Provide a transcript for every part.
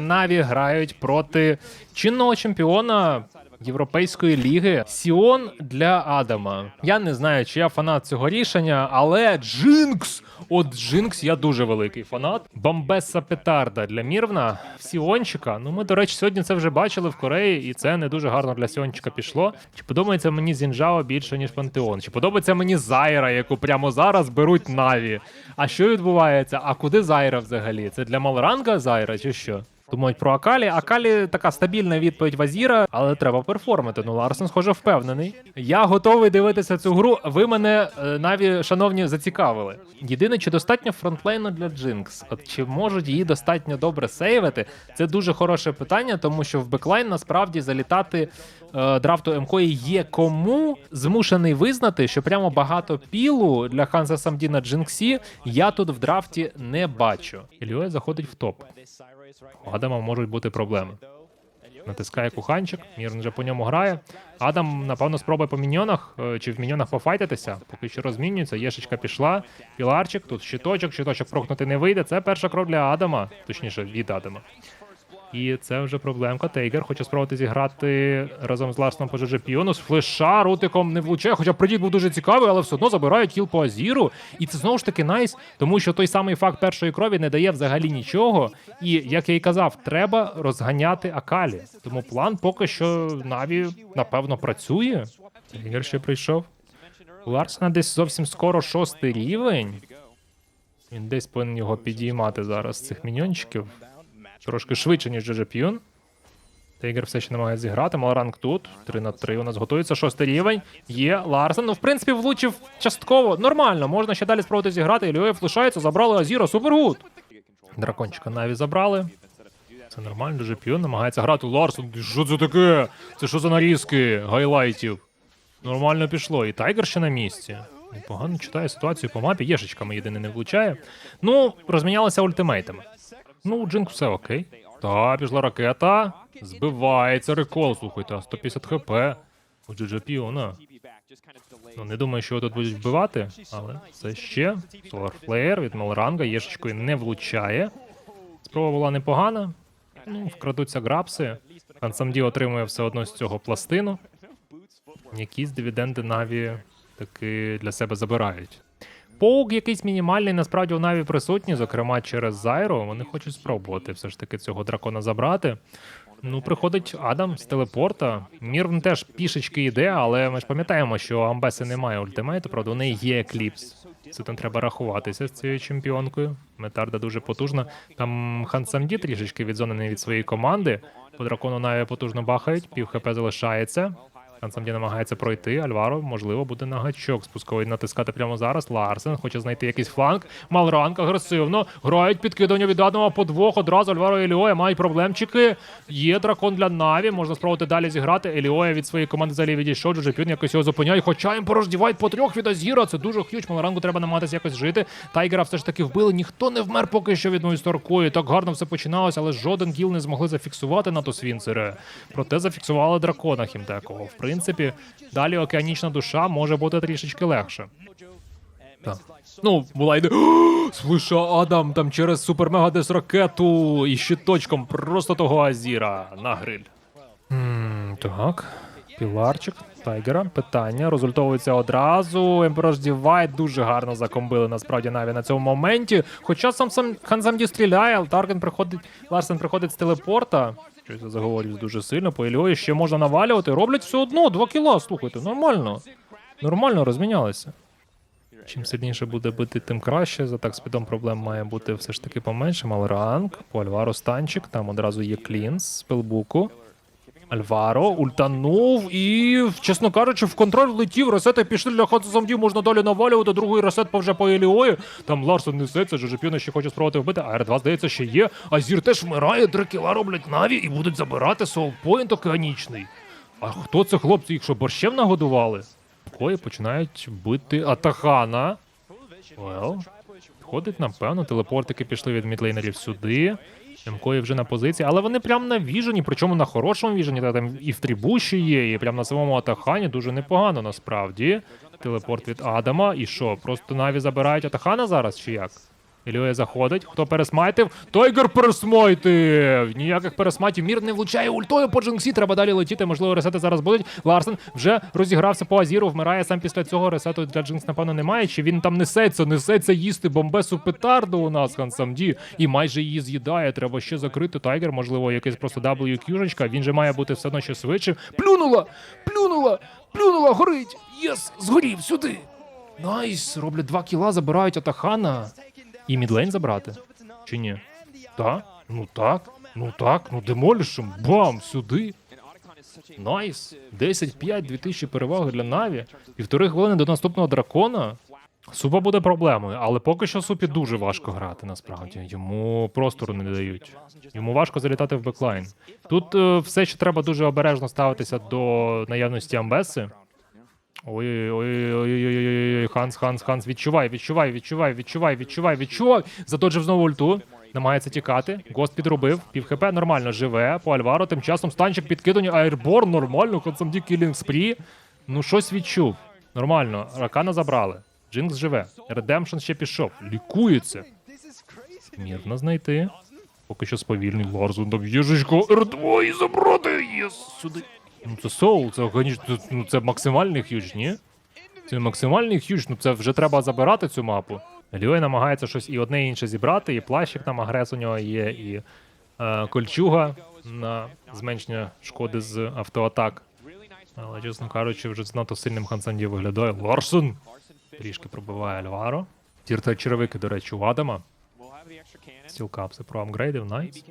Наві грають проти чинного чемпіона Європейської ліги Сіон для Адама. Я не знаю, чи я фанат цього рішення, але Джинкс! От Джинкс я дуже великий фанат. Бомбеса петарда для Мірвна Сіончика. Ну ми, до речі, сьогодні це вже бачили в Кореї, і це не дуже гарно для Сіончика пішло. Чи подобається мені Зінжао більше, ніж Пантеон? Чи подобається мені Зайра, яку прямо зараз беруть Наві? А що відбувається? А куди Зайра взагалі? Це для Малранга Зайра чи що? Думають про Акалі. Акалі така стабільна відповідь Вазіра, але треба перформити. Ну, Ларсен, схоже, впевнений. Я готовий дивитися цю гру. Ви мене е, наві, шановні, зацікавили. Єдине, чи достатньо фронтлейну для Джинкс? От чи можуть її достатньо добре сейвити? Це дуже хороше питання, тому що в беклайн насправді залітати е, драфту МК є кому змушений визнати, що прямо багато пілу для Ханса Самді на Джинксі я тут в драфті не бачу. Ілює заходить в топ. У Адама можуть бути проблеми. Натискає куханчик, Мірн вже по ньому грає. Адам, напевно, спробує по міньйонах е, чи в міньонах пофайтитися. Поки що розмінюється. Єшечка пішла. Піларчик, тут щиточок, щиточок прохнути не вийде. Це перша кров для Адама, точніше, від Адама. І це вже проблемка. Тейгер хоче спробувати зіграти разом з Ларсоном по GG Піону. З флеша рутиком не влучає, хоча придіт був дуже цікавий, але все одно забирають кіл по Азіру. І це знову ж таки найс, тому що той самий факт першої крові не дає взагалі нічого. І як я і казав, треба розганяти Акалі. Тому план поки що Наві напевно працює. Тейгер ще прийшов. У Ларсона десь зовсім скоро шостий рівень. Він десь повинен його підіймати зараз цих міньйончиків. Трошки швидше, ніж Джеджа П'юн. Тейгер все ще намагається зіграти. Малоранг тут. 3 на 3 у нас готується. Шостий рівень. Є Ларсен. Ну, в принципі, влучив частково. Нормально. Можна ще далі спробувати зіграти. Ілюєв лишається. Забрали Азіра. Супергуд. Дракончика Наві забрали. Це нормально. Джеджа П'юн намагається грати. Ларсен. Що це таке? Це що за нарізки гайлайтів? Нормально пішло. І Тайгер ще на місці. Непогано читає ситуацію по мапі. Єшечками єдине не влучає. Ну, розмінялися ультимейтами. Ну, у Джинк все окей. Та, пішла ракета. Збивається рекол, слухайте, 150 хп. У Джиджа Піона. Ну, не думаю, що тут будуть вбивати, але це ще. Flare від Малранга єшечкою не влучає. Спроба була непогана. Ну, вкрадуться грапси. Хансамді отримує все одно з цього пластину. Якісь дивіденди Наві таки для себе забирають. Поук якийсь мінімальний, насправді у Наві присутній, зокрема через Зайро. Вони хочуть спробувати все ж таки цього дракона забрати. Ну, приходить Адам з телепорта. Мірвн теж пішечки йде, але ми ж пам'ятаємо, що Амбеси немає ультимейту, правда, у неї є екліпс. Це там треба рахуватися з цією чемпіонкою. Метарда дуже потужна. Там Хан Самді трішечки відзонений від своєї команди. По дракону Наві потужно бахають, пів хп залишається. Хан Самді намагається пройти. Альваро, можливо, буде на гачок спусковий натискати прямо зараз. Ларсен хоче знайти якийсь фланг. Малранг агресивно. Грають підкидання від одного по двох. Одразу Альваро і Еліоя мають проблемчики. Є дракон для Наві. Можна спробувати далі зіграти. Еліоя від своєї команди взагалі відійшов. Джуджа Пюн якось його зупиняє. Хоча їм порождівають по трьох від Азіра. Це дуже х'юч. Малрангу треба намагатися якось жити. Тайгера все ж таки вбили. Ніхто не вмер поки що від Нойсторкою. Так гарно все починалося, але жоден кіл не змогли зафіксувати на Тосвінцере. Проте зафіксували дракона Хімтекого. В принципі, далі океанічна душа може бути трішечки легше. Так. Ну, була йде. Слиша Адам там через супермега дес ракету і щиточком просто того Азіра на гриль. м так. Піларчик, Тайгера, питання. Розультовується одразу. Emperor's Divide дуже гарно закомбили насправді навіть на цьому моменті. Хоча сам сам Хансамді стріляє, але Тарген приходить, Ларсен приходить з телепорта. Щось я заговорюсь дуже сильно. По Ільої ще можна навалювати. Роблять все одно, два кіла, слухайте, нормально. Нормально розмінялися. Чим сильніше буде бити, тим краще. За так спідом проблем має бути все ж таки поменше. Малранг, по Альваро станчик, там одразу є клінс з пилбуку. Альваро ультанув і, чесно кажучи, в контроль влетів. Ресети пішли для Хатсу Самдів, можна далі навалювати. Другий ресет вже по Еліої. Там Ларсон несеться, Жожепіна ще хоче спробувати вбити. А Р2, здається, ще є. Азір теж вмирає, дракіла роблять наві і будуть забирати соулпоінт океанічний. А хто це хлопці? Їх що борщем нагодували? Кої починають бити Атахана. Well, Ходить, напевно, телепортики пішли від мідлейнерів сюди. Мкої вже на позиції, але вони прям на віжені, причому на хорошому віжені. Та там і в трібуші є, і прям на самому Атахані дуже непогано насправді. Телепорт від Адама. І що, просто наві забирають Атахана зараз чи як? Ілює заходить. Хто пересмайтив? Тайгер пересмайтив! Ніяких пересмайтів. Мір не влучає ультою по Джинксі. Треба далі летіти. Можливо, ресети зараз будуть. Ларсен вже розігрався по Азіру. Вмирає сам після цього. Ресету для Джинкс, напевно, немає. Чи він там несеться? Несеться їсти бомбесу петарду у нас Хансамді. І майже її з'їдає. Треба ще закрити. Тайгер, можливо, якийсь просто WQ-шечка. Він же має бути все одно ще швидше. Плюнула! Плюнула! Плюнула! Горить! Єс! Згорів сюди! Найс! Роблять два кіла, забирають Атахана. І мідлейн забрати? Чи ні? Так? Ну так. Ну так, ну демолішем. Бам! Сюди. Найс. 10-5, 2000 переваги для Наві. Півтори хвилини до наступного дракона. Супа буде проблемою, але поки що супі дуже важко грати насправді. Йому простору не дають. Йому важко залітати в беклайн. Тут е, все ще треба дуже обережно ставитися до наявності амбеси. Ой, ой, ой, ой, ой, ой, ой, Ханс, Ханс, Ханс, відчувай, відчувай, відчувай, відчувай, відчувай, відчувай. Задоджив знову ульту. Намагається тікати. Гост підробив. Пів хп нормально живе. По Альваро. Тим часом станчик підкидання. Аерборн нормально. Консамді кілінг спрі. Ну щось відчув. Нормально. Ракана забрали. Джинкс живе. Редемпшн ще пішов. Лікується. Мірно знайти. Поки що сповільний їжечко R2 і забрати. Єс, сюди. Ну це соул, це це- ну, це максимальний хюч, ні? Це максимальний хюч, ну це вже треба забирати цю мапу. Льой намагається щось і одне і інше зібрати, і плащик там агрес у нього є, і е, кольчуга на зменшення шкоди з автоатак. Але, чесно кажучи, вже занадто сильним Хансанді виглядає. Ларсон трішки пробиває Альваро. Тірта черевики, до речі, у Адама. Стілкапси про апгрейдив, найс.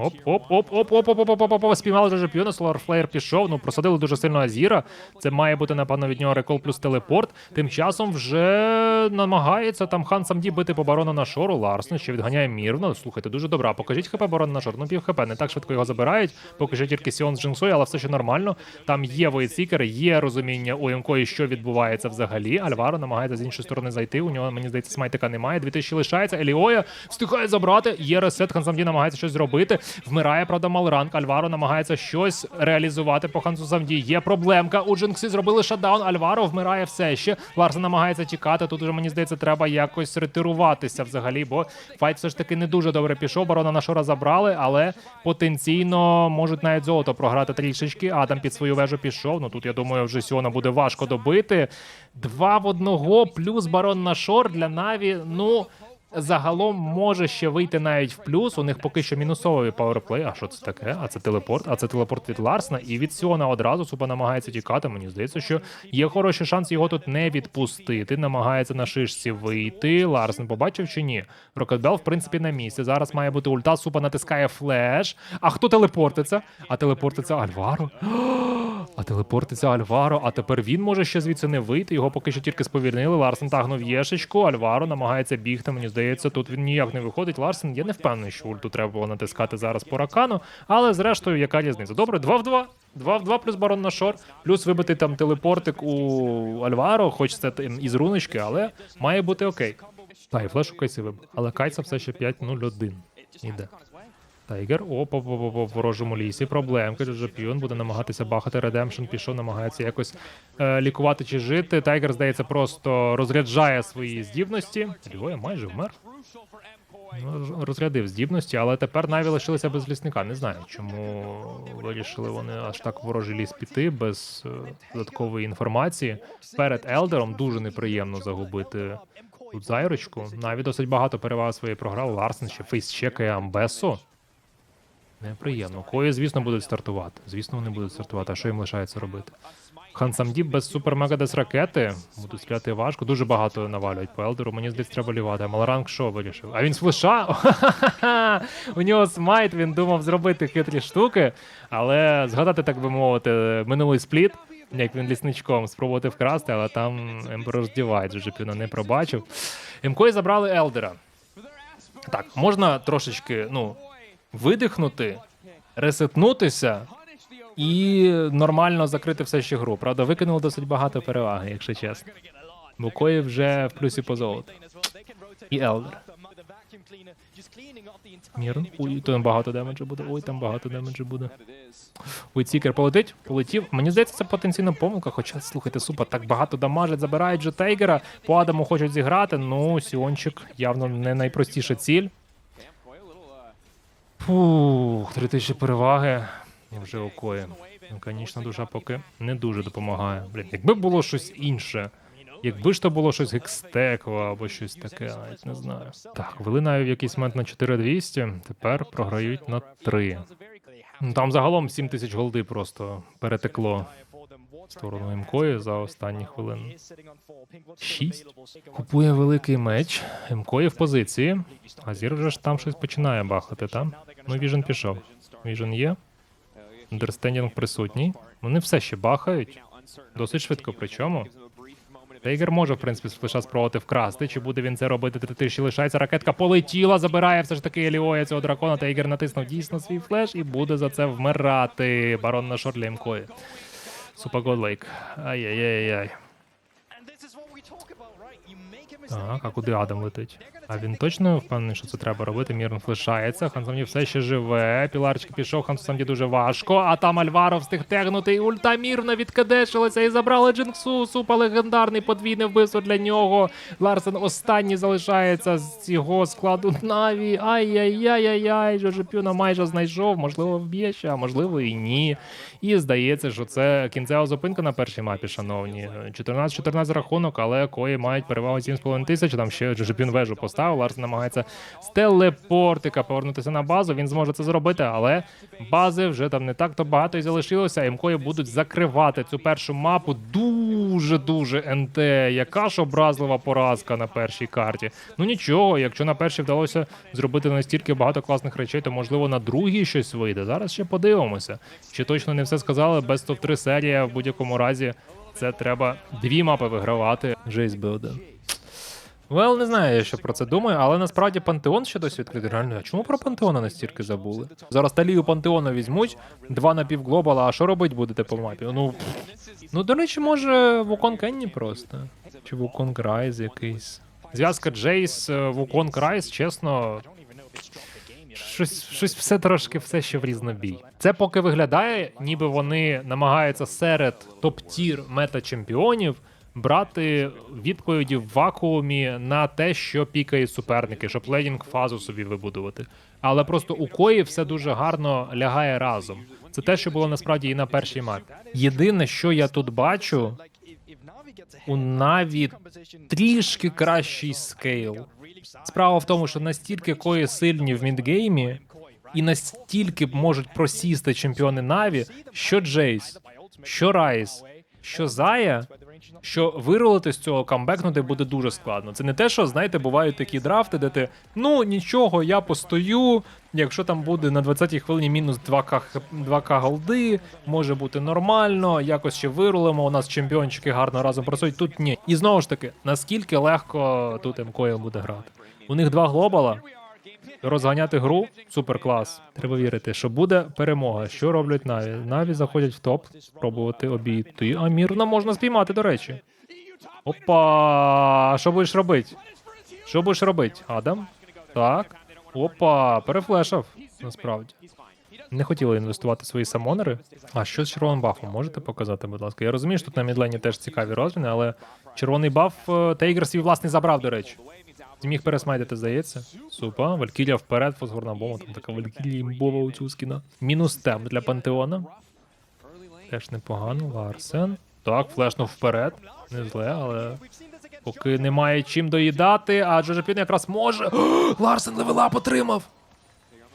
Оп, оп, оп, оп, оп, оп, оп, оп, оп, оп, спіймали вже Жепіона, Соларфлеєр пішов, ну просадили дуже сильно Азіра. Це має бути, напевно, від нього рекол плюс телепорт. Тим часом вже намагається там хан Самді бити по барону на шору. Ларсен ще відганяє мірно. Слухайте, дуже добра. Покажіть хп барон на шор. Ну пів хп, не так швидко його забирають. Що тільки Сіон з Джинсою, але все ще нормально. Там є воїцікер, є розуміння у Мкої, що відбувається взагалі. Альваро намагається з іншої сторони зайти. У нього, мені здається, смайтика немає. 2000 лишається. Еліоя встигає забрати. Є ресет. Хан Самді намагається щось зробити. Вмирає, правда, Малранг. Альваро намагається щось реалізувати по Хансу Самді. Є проблемка. У Джинксі зробили шатдаун. Альваро вмирає все ще. Ларсен намагається тікати. Тут уже мені здається, треба якось ретируватися взагалі, бо файт все ж таки не дуже добре пішов. Барона Нашора забрали, але потенційно можуть навіть золото програти трішечки. Адам під свою вежу пішов. Ну тут я думаю, вже Сіона буде важко добити. Два в одного плюс барон Нашор для Наві. Ну. Загалом може ще вийти навіть в плюс. У них поки що мінусовий пауерплей. А що це таке? А це телепорт. А це телепорт від Ларсна. І від Сіона одразу Супа намагається тікати. Мені здається, що є хороший шанс його тут не відпустити. Намагається на шишці вийти. Ларсен побачив чи ні? Рокетбел, в принципі, на місці. Зараз має бути ульта. Супа натискає флеш. А хто телепортиться? А телепортиться Альваро. А телепортиться Альваро, а тепер він може ще звідси не вийти. Його поки що тільки сповільнили. Ларсен тагнув єшечку. Альваро намагається бігти. Мені здається, тут він ніяк не виходить. Ларсен, я не впевнений, що ульту треба було натискати зараз по ракану. Але зрештою, яка різниця? Добре, 2 в 2. 2 в 2 плюс барон на шор, плюс вибитий там телепортик у Альваро, хоч це із руночки, але має бути окей. Та, і флеш у Кайсі вибив. Але Кайса все ще 5-0-1. Іде. Тайгер, оп, оп, оп, оп, оп, в ворожому лісі. Проблемка. Джапіон буде намагатися бахати. Редемпшн пішов, намагається якось е, лікувати чи жити. Тайгер, здається, просто розряджає свої здібності. Львоя майже вмер. Ну, роз- розрядив здібності, але тепер Наві лишилися без лісника. Не знаю, чому вирішили вони аж так ворожий ліс піти без е, додаткової інформації. Перед Елдером дуже неприємно загубити тут зайрочку. Наві досить багато переваг своєї програли. Ларсен ще фейс-чекає Амбесо. Неприємно. Кої, звісно, будуть стартувати. Звісно, вони будуть стартувати. А що їм лишається робити? Хансамдіб без супер мегадес ракети. Будуть стріляти важко. Дуже багато навалюють по елдеру. Мені здається, треба лівати. А Малоранг що вирішив? А він з флеша? У нього смайт, він думав зробити хитрі штуки, але згадати, так би мовити, минулий спліт. Як він лісничком спробувати вкрасти, але там здівається, вже піна не пробачив. МКО забрали Елдера. Так, можна трошечки, ну, видихнути, ресетнутися і нормально закрити все ще гру. Правда, викинули досить багато переваги, якщо чесно. Букої вже в плюсі по золоту. І Елдер. Мірн. Ой, там багато демеджу буде. Ой, там багато демеджу буде. Ой, цікер полетить, полетів. Мені здається, це потенційна помилка. Хоча, слухайте, супа, так багато дамажить, забирають же Тейгера. По Адаму хочуть зіграти. Ну, Сіончик явно не найпростіша ціль. Фух, 3000 переваги. І вже окої. Ну, Конечно, душа поки не дуже допомагає. Блін, якби було щось інше. Якби ж то було щось гекстекове або щось таке, навіть не знаю. Так, вели навіть в якийсь момент на 4200, тепер програють на 3. Ну, Там загалом 7 тисяч голди просто перетекло сторону МКої за останні хвилини. Шість. Купує великий меч, МКої в позиції. А Зір вже ж там щось починає бахати, та? Ну, Віжен пішов. Віжен є. Андерстендінг присутній. Вони все ще бахають. Досить швидко, причому. Тейгер може, в принципі, з флеша спробувати вкрасти. Чи буде він це робити? Три тиші лишається. Ракетка полетіла, забирає все ж таки Еліоя цього дракона. Тейгер натиснув дійсно свій флеш і буде за це вмирати. Барон на шорт для МКої. Супа лайк. Ай-яй-яй-яй. Так, а куди Адам летить? А він точно впевнений, що це треба робити. Мірн флешається. Хансамді все ще живе. Піларчик пішов, Хансамді дуже важко. А там Альваро встиг тегнути. І ульта Мірна відкадешилася і забрали Джинксу. Супа легендарний подвійне вбивство для нього. Ларсен останній залишається з цього складу Наві. Ай-яй-яй-яй-яй. Жожепюна майже знайшов. Можливо, вб'є ще, а можливо і ні. І здається, що це кінцева зупинка на першій мапі, шановні. 14-14 рахунок, але кої мають перевагу 7,5 тисяч. Там ще Джожепюн вежу поставив. Ларс намагається з телепортика повернутися на базу. Він зможе це зробити, але бази вже там не так то багато і залишилося. МКої будуть закривати цю першу мапу. Дуже дуже НТ. Яка ж образлива поразка на першій карті. Ну нічого, якщо на першій вдалося зробити настільки багато класних речей, то можливо на другій щось вийде. Зараз ще подивимося. Чи точно не все сказали? Без топ 3 серія в будь-якому разі. Це треба дві мапи вигравати. Жесть Билден. Вел, не знаю, я що про це думаю, але насправді пантеон ще досі відкритий. Реально, а чому про пантеона настільки забули? Зараз талію пантеона візьмуть, два на півглобала, а що робить будете по мапі? Ну, пф. ну до речі, може Вукон Кенні просто. Чи Вукон Райз якийсь. Зв'язка Джейс, е, Вукон Райз, чесно. Щось, щось все трошки все ще в різнобій. Це поки виглядає, ніби вони намагаються серед топ-тір мета-чемпіонів брати відповіді в вакуумі на те, що пікають суперники, щоб лейдінг фазу собі вибудувати. Але просто у кої все дуже гарно лягає разом. Це те, що було насправді і на першій мапі. Єдине, що я тут бачу, у Наві трішки кращий скейл. Справа в тому, що настільки кої сильні в мідгеймі, і настільки можуть просісти чемпіони Наві, що Джейс, що Райс, що Зая, що вирулити з цього камбекнути буде дуже складно. Це не те, що знаєте, бувають такі драфти, де ти ну нічого, я постою. Якщо там буде на 20-й хвилині мінус 2к, 2к голди, може бути нормально, якось ще вирулимо. У нас чемпіончики гарно разом працюють. Тут ні. І знову ж таки, наскільки легко тут МКО буде грати. У них два глобала. Розганяти гру супер клас. Треба вірити, що буде перемога. Що роблять Наві? Наві заходять в топ, спробувати обійти. А мірно можна спіймати, до речі. Опа! Що будеш робити? Що будеш робити? Адам? Так. Опа, перефлешав. Насправді. Не хотіли інвестувати свої самонери. А що з червоним бафом? Можете показати, будь ласка? Я розумію, що тут на мідлені теж цікаві розміни, але червоний баф е, Тейгер свій власний забрав, до речі. Зміг пересмайдити, здається. Супа. Валькірія вперед, фосфорна бомба. Там така Валькірія імбова у цю скіна. Мінус темп для пантеона. Теж непогано. Ларсен. Так, флешнув вперед. Не зле, але поки немає чим доїдати, а Джожепін якраз може. Ларсен левелап отримав.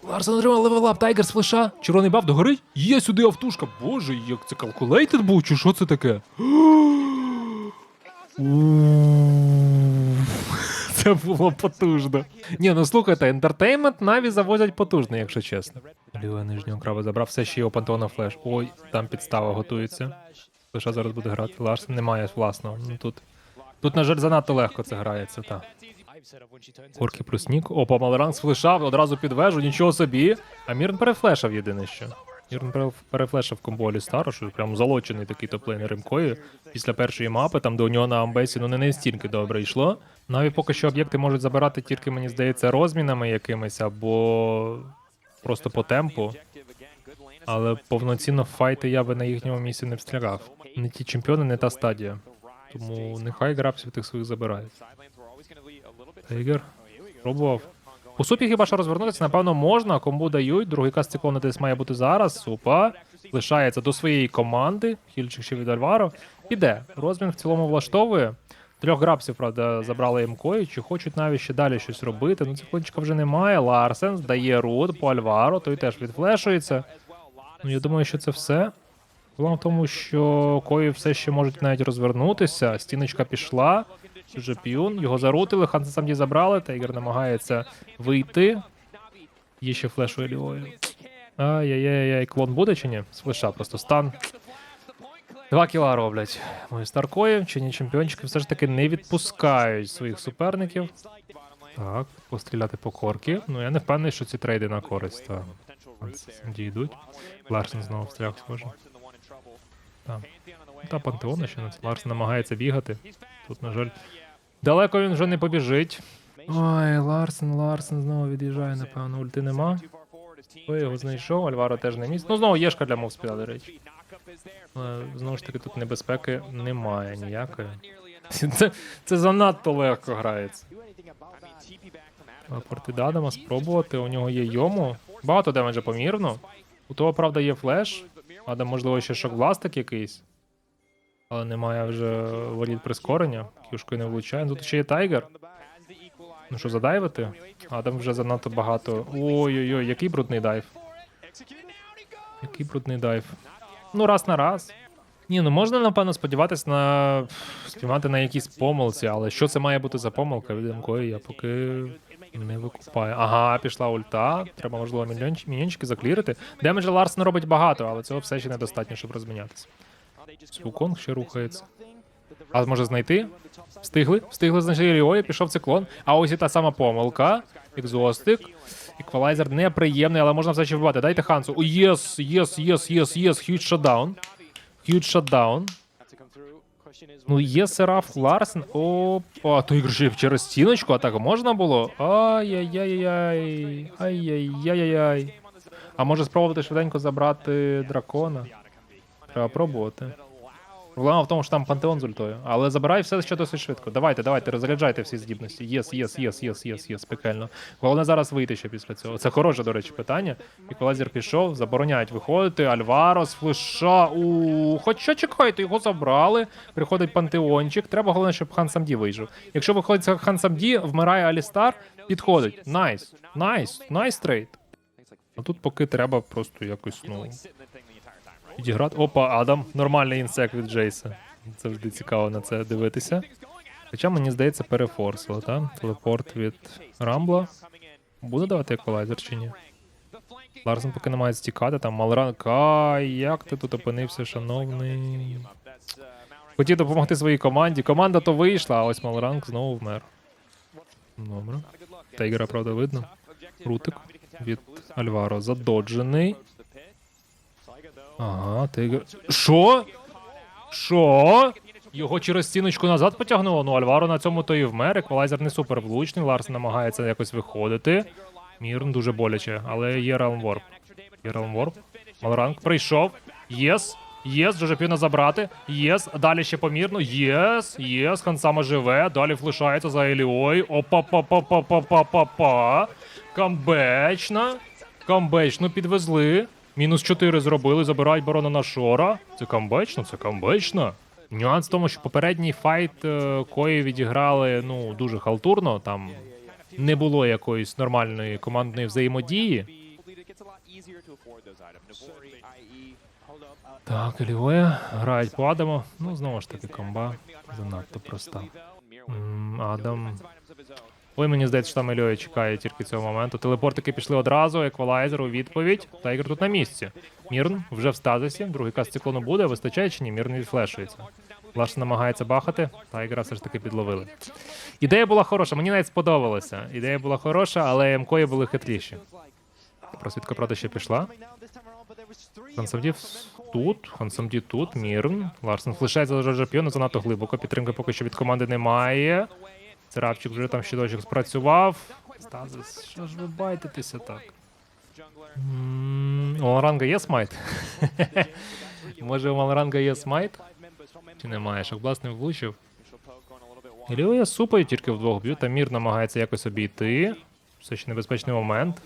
Ларсен отримав левелап, Тайгер з флеша. Червоний баф догорить. Є сюди автушка. Боже, як це калкулейтед був, чи що це таке? Це було потужно. Ні, ну слухайте, ентертеймент наві завозять потужно, якщо чесно. Ліва нижнього краба забрав все ще його пантеона флеш. Ой, там підстава готується. Флеша зараз буде грати. Ларсен немає власного. Ну тут. Тут, на жаль, занадто легко це грається, так. Орки плюс нік. Опа, Малеранг сфлешав одразу під вежу, нічого собі. А Мірн перефлешав єдине що. Пере- перефлешив комболі Старо, що прям залочений такий топлейнер Імкою. Після першої мапи, там де у нього на Амбесі ну не настільки добре йшло. Навіть поки що об'єкти можуть забирати тільки, мені здається, розмінами якимись або просто по темпу. Але повноцінно файти я би на їхньому місці не встрягав. Не ті чемпіони, не та стадія. Тому нехай грабсів тих своїх забирають. Тейгер пробував. По супі хіба що розвернутися, напевно, можна. Кому дають. Другий каст циклони десь має бути зараз. Супа. Лишається до своєї команди. Хільчик ще від Альваро. Піде. Розмін в цілому влаштовує. Трьох грабсів, правда, забрали мкою. Чи хочуть навіть ще далі щось робити? Ну, циклончика вже немає. Ларсен здає рут по Альваро, той теж відфлешується. Ну, я думаю, що це все. Проблема в тому, що кої все ще можуть навіть розвернутися. Стіночка пішла. Вже піон, його зарутили, Ханса самді забрали, Тайгер намагається вийти. Є ще флеш у Еліої. Ай-яй-яй, клон буде чи ні? З флеша просто стан. Два кіла роблять. Мої старкої, чи ні чемпіончики все ж таки не відпускають своїх суперників. Так, постріляти по корки. Ну я не впевнений, що ці трейди на користь. Так. Самді йдуть. Ларсен знову встряг, схоже. Так. Та пантеона ще на Ларсен намагається бігати. Тут, на жаль, далеко він вже не побіжить. Ой, Ларсен, Ларсен знову від'їжджає, напевно, ульти нема. Хто його знайшов, Альваро теж не місць. Ну, знову єшка для мовспіда, до речі. Але знову ж таки тут небезпеки немає ніякої. Це, це занадто легко грається. Порти Адама спробувати. У нього є йому. Багато демеджа помірно. У того, правда, є флеш. Адам, можливо, ще шокбластик якийсь. Але немає вже воріт прискорення. Кюшкою не влучає. Тут ще є тайгер. Ну що, задайвити? Адам вже занадто багато. Ой-ой-ой, який брудний дайв. Який брудний дайв. Ну, раз на раз. Ні, ну можна, напевно, сподіватися на спіймати на якісь помилці, але що це має бути за помилка від я поки не викупаю. Ага, пішла ульта. Треба, можливо, міньончики заклірити. Демеджа Ларсен робить багато, але цього все ще недостатньо, щоб розмінятися. Свуконг ще рухається. А може знайти? Встигли? Встигли знайти Ріої, пішов циклон. А ось і та сама помилка. Екзостик. Еквалайзер неприємний, але можна все ще вбивати. Дайте Хансу. О, єс, єс, єс, єс, єс. Хьюдж шатдаун. Хьюдж шатдаун. Ну, є Сераф Ларсен. Опа, той жив через стіночку, а так можна було? Ай-яй-яй-яй. Ай-яй-яй-яй. А може спробувати швиденько забрати дракона? Треба пробувати. Проблема в тому, що там пантеон з ультою. Але забирай все ще досить швидко. Давайте, давайте, розряджайте всі здібності. Єс, єс, єс, єс, єс, єс, пекельно. Головне зараз вийти ще після цього. Це хороше, до речі, питання. Еквалайзер пішов, забороняють виходити. Альваро з флеша. У хоча чекайте, його забрали. Приходить пантеончик. Треба головне, щоб Хан Самді вийшов. Якщо виходить Хан Самді, вмирає Алістар, підходить. Найс, найс, найс трейд. А тут поки треба просто якось, ну, Підіграти. Опа, Адам. Нормальний інсект від Джейса. Завжди цікаво на це дивитися. Хоча мені здається, перефорсило, так? Телепорт від Рамбла. Буде давати еквалайзер чи ні? Ларсен поки не має стікати, там Малран. Кай, як ти тут опинився, шановний? Хотів допомогти своїй команді. Команда то вийшла, а ось Малранг знову вмер. Добре. Тайгера, правда, видно. Рутик від Альваро задоджений. Ага, тигр. Що? Що? Його через стіночку назад потягнуло. Ну, Альваро на цьому то і вмер. Еквалайзер не супер влучний. Ларс намагається якось виходити. Мірн дуже боляче, але є Warp. Є Warp. Малранг прийшов. Єс. Єс, Джожепіна забрати. Єс. Далі ще помірно. Єс. Єс. Хансама живе. Далі флешається за Еліой. Опа-па-па-па-па-па-па. Камбечна. Камбечну підвезли. Мінус 4 зробили, забирають барона на Шора. Це камбечно, це камбечно. Нюанс в тому, що попередній файт е, кої відіграли ну дуже халтурно. Там не було якоїсь нормальної командної взаємодії. Так, Елівоя грають по Адаму. Ну, знову ж таки, комба занадто проста. Адам. Ой, мені здається, що там Ельоя чекає тільки цього моменту. Телепортики пішли одразу, еквалайзер у відповідь. Тайгер тут на місці. Мірн вже в стазисі. Другий каст циклону буде. Вистачає чи ні? Мірн відфлешується. Лаш намагається бахати. Тайгера все ж таки підловили. Ідея була хороша, мені навіть сподобалося. Ідея була хороша, але МКої були хитріші. Просвідка, правда, ще пішла. Хансамді тут, Хансамді тут, Мірн. Ларсен флешається за Джорджа Піона занадто глибоко. Підтримки поки що від команди немає. Царапчик вже там щиточок спрацював. Стазис, що ж ви байтитеся так? У Малоранга є смайт? Може у Малоранга є смайт? Чи немає? Шокбласт не влучив. Ілюя супою тільки вдвох б'ють, та Мір намагається якось обійти. Все ще небезпечний момент.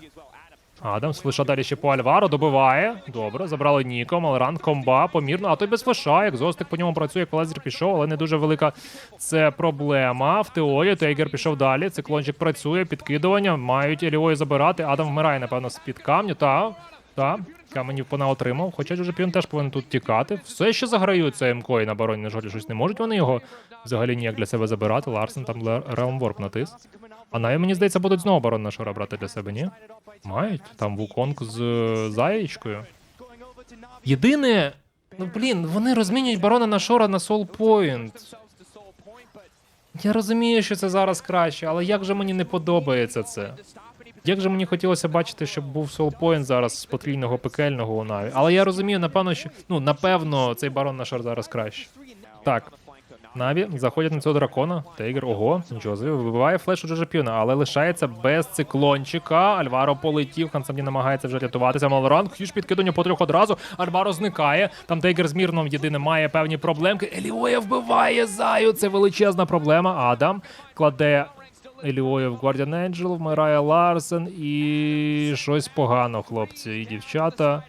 Адамс лише далі ще по Альваро добиває. Добре, забрали Ніко, Малран, комба, помірно, а той без флеша, як зостик по ньому працює, як Лазер пішов, але не дуже велика це проблема. В теорії Тейгер пішов далі. Циклончик працює, підкидування, мають Еліою забирати. Адам вмирає, напевно, з-під камню. Та, та, каменів вона отримав. Хоча Джужепіон теж повинен тут тікати. Все ще заграють це МК і на бароні на жолі щось не можуть вони його взагалі ніяк для себе забирати. Ларсен там Реалмворп натис. А навіть, мені здається, будуть знову барон шора брати для себе, ні? Мають. Там Вуконг з е, заєчкою. Єдине. Ну блін, вони розмінюють барона на шора на солпойнт. Я розумію, що це зараз краще, але як же мені не подобається це? Як же мені хотілося бачити, щоб був солпойнт зараз з потрійного пекельного у Наві. Але я розумію, напевно, що ну напевно цей барон на шор зараз краще. Так, Наві заходять на цього дракона. Тейгер, ого, нічого вибиває флеш у Джожепіона, але лишається без циклончика. Альваро полетів, Хансамді намагається вже рятуватися. Малоран, хюж підкидання по трьох одразу. Альваро зникає. Там Тейгер з Мірном єдине має певні проблемки. Еліоя вбиває заю. Це величезна проблема. Адам кладе Еліоя в Guardian Angel, вмирає Ларсен і щось погано, хлопці і дівчата.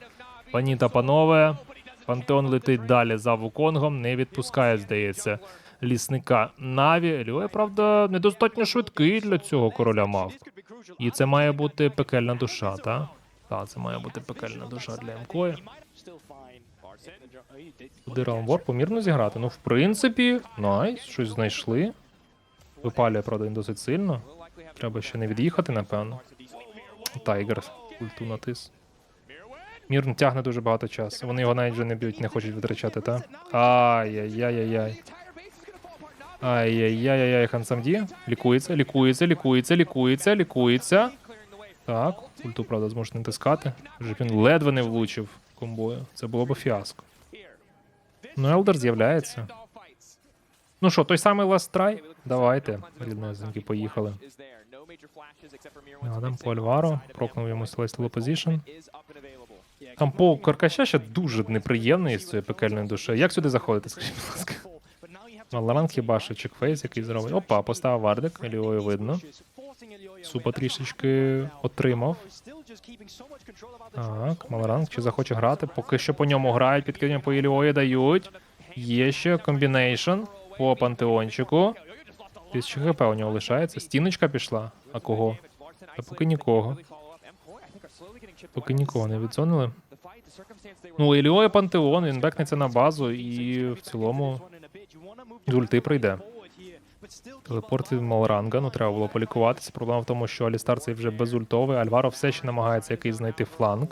Пані та панове. Пантеон летить далі за Вуконгом, не відпускає, здається, лісника Наві. Еліоя, правда, недостатньо швидкий для цього короля мав. І це має бути пекельна душа, та? Так, це має бути пекельна душа для МКОя. Куди Раумвор помірно зіграти? Ну, в принципі, найс, щось знайшли. Випалює, правда, він досить сильно. Треба ще не від'їхати, напевно. Тайгер ульту натис. Мірн тягне дуже багато часу. Вони його навіть вже не б'ють, не хочуть витрачати, та? Ай-яй-яй-яй. Ай-яй-яй-яй-яй, Хансамді. Лікується, лікується, лікується, лікується, лікується. Так, ульту, правда, зможуть натискати. Вже він ледве не влучив комбою. Це було б фіаско. Ну, Елдер з'являється. Ну що, той самий last try? Давайте, ріднесеньки, поїхали. Адам по Альваро, прокнув йому Celestial Opposition. Там по Каркаща ще дуже неприємний з цією пекельною душею. Як сюди заходити, скажіть, будь ласка? Малоран хіба що чекфейс, який зробить. Опа, поставив вардик, Еліою видно. Супа трішечки отримав. Так, Малоран чи захоче грати. Поки що по ньому грають, підкидання по Іліої дають. Є ще комбінейшн по пантеончику. Тисяча хп у нього лишається. Стіночка пішла. А кого? Та поки нікого. Поки нікого не відзонили. Ну, Іліоя Пантеон, він бекнеться на базу і в цілому з ульти прийде. Телепорт від Малоранга, ну треба було полікуватися. Проблема в тому, що Алістар цей вже безультовий, Альваро все ще намагається якийсь знайти фланг.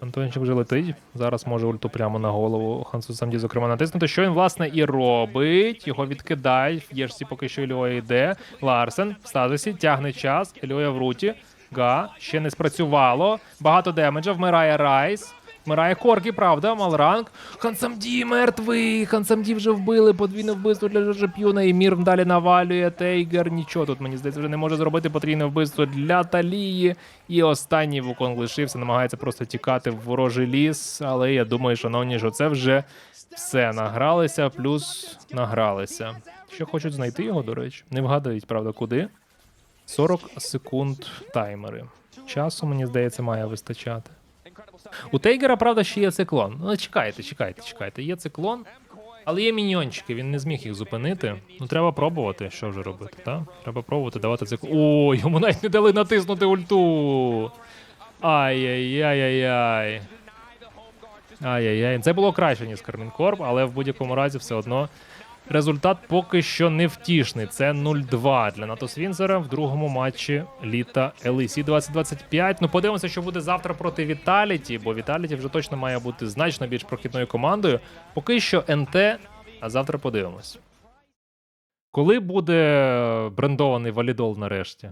Антончик вже летить. Зараз може ульту прямо на голову Хансу Самді, зокрема, натиснути. Що він, власне, і робить. Його відкидають. В Єшці поки що Ільоя йде. Ларсен в статусі тягне час. Ільоя в руті. Га, ще не спрацювало. Багато демеджа, вмирає Райс. Вмирає Коркі, правда, Малранг. Хансамді мертвий. Хансамді вже вбили. Подвійне вбивство для Жоржа. І Мір далі навалює. Тейгер. Нічого тут, мені здається, вже не може зробити потрійне вбивство для Талії. І останній Вуконг лишився. Намагається просто тікати в ворожий ліс. Але я думаю, шановні, що це вже все. Награлися, плюс награлися. Ще хочуть знайти його, до речі. Не вгадають, правда, куди. 40 секунд таймери. Часу, мені здається, має вистачати. У Тейгера, правда, ще є циклон. Ну, чекайте, чекайте, чекайте. Є циклон, але є міньйончики, він не зміг їх зупинити. Ну, треба пробувати, що вже робити, так? Треба пробувати давати циклон. О, йому навіть не дали натиснути ульту. Ай-яй-яй-яй-яй. Ай-яй-яй. Це було краще, ніж Кармінкорп, але в будь-якому разі все одно результат поки що невтішний. Це 0-2 для НАТО Свінзера в другому матчі літа LEC 2025. Ну, подивимося, що буде завтра проти Віталіті, бо Віталіті вже точно має бути значно більш прохідною командою. Поки що НТ, а завтра подивимось. Коли буде брендований валідол нарешті?